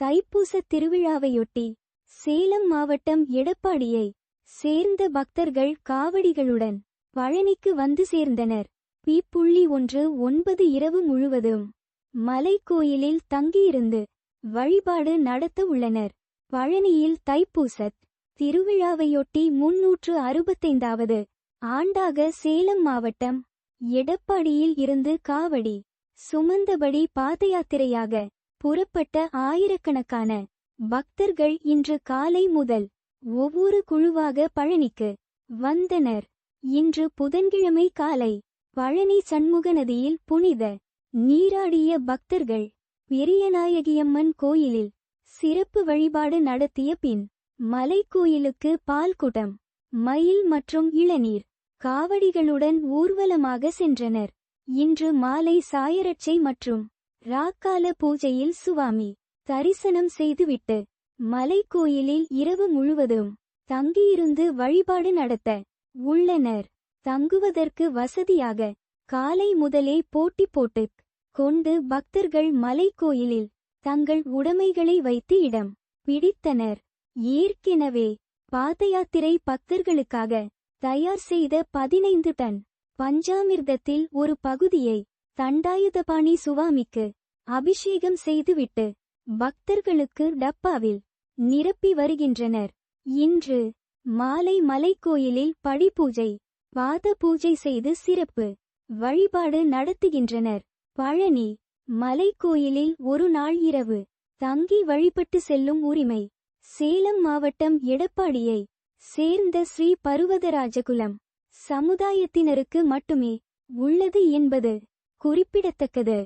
தைப்பூச திருவிழாவையொட்டி சேலம் மாவட்டம் எடப்பாடியை சேர்ந்த பக்தர்கள் காவடிகளுடன் பழனிக்கு வந்து சேர்ந்தனர். பி புள்ளி ஒன்று ஒன்பது இரவு முழுவதும் மலைக்கோயிலில் தங்கியிருந்து வழிபாடு நடத்த உள்ளனர். பழனியில் தைப்பூசத் திருவிழாவையொட்டி முன்னூற்று அறுபத்தைந்தாவது ஆண்டாக சேலம் மாவட்டம் எடப்பாடியில் இருந்து காவடி சுமந்தபடி பாதயாத்திரையாக புறப்பட்ட ஆயிரக்கணக்கான பக்தர்கள் இன்று காலை முதல் ஒவ்வொரு குழுவாக பழனிக்கு வந்தனர். இன்று புதன்கிழமை காலை பழனி சண்முக நதியில் புனித நீராடிய பக்தர்கள் பெரியநாயகியம்மன் கோயிலில் சிறப்பு வழிபாடு நடத்திய பின் மலைக்கோயிலுக்கு பால்குடம் மயில் மற்றும் இளநீர் காவடிகளுடன் ஊர்வலமாக சென்றனர். இன்று மாலை சாயரட்சை மற்றும் ராக்கால பூஜையில் சுவாமி தரிசனம் செய்துவிட்டு மலைக்கோயிலில் இரவு முழுவதும் தங்கியிருந்து வழிபாடு நடத்த உள்ளனர். தங்குவதற்கு வசதியாக காலை முதலே போட்டி போட்டு கொண்டு பக்தர்கள் மலைக்கோயிலில் தங்கள் உடைமைகளை வைத்து இடம் பிடித்தனர். ஏற்கெனவே பாதயாத்திரை பக்தர்களுக்காக தயார் செய்த பதினைந்து டன் பஞ்சாமிர்தத்தில் ஒரு பகுதியை தண்டாயுதபாணி சுவாமிக்கு அபிஷேகம் செய்துவிட்டு பக்தர்களுக்கு டப்பாவில் நிரப்பி வருகின்றனர். இன்று மாலை மலைக்கோயிலில் பழிபூஜை பாத பூஜை செய்து சிறப்பு வழிபாடு நடத்துகின்றனர். பழனி மலைக்கோயிலில் ஒரு நாள் இரவு தங்கி வழிபட்டு செல்லும் உரிமை சேலம் மாவட்டம் எடப்பாடியை சேர்ந்த ஸ்ரீ பருவதராஜகுலம் சமுதாயத்தினருக்கு மட்டுமே உள்ளது என்பது குறிப்பிடத்தக்கது.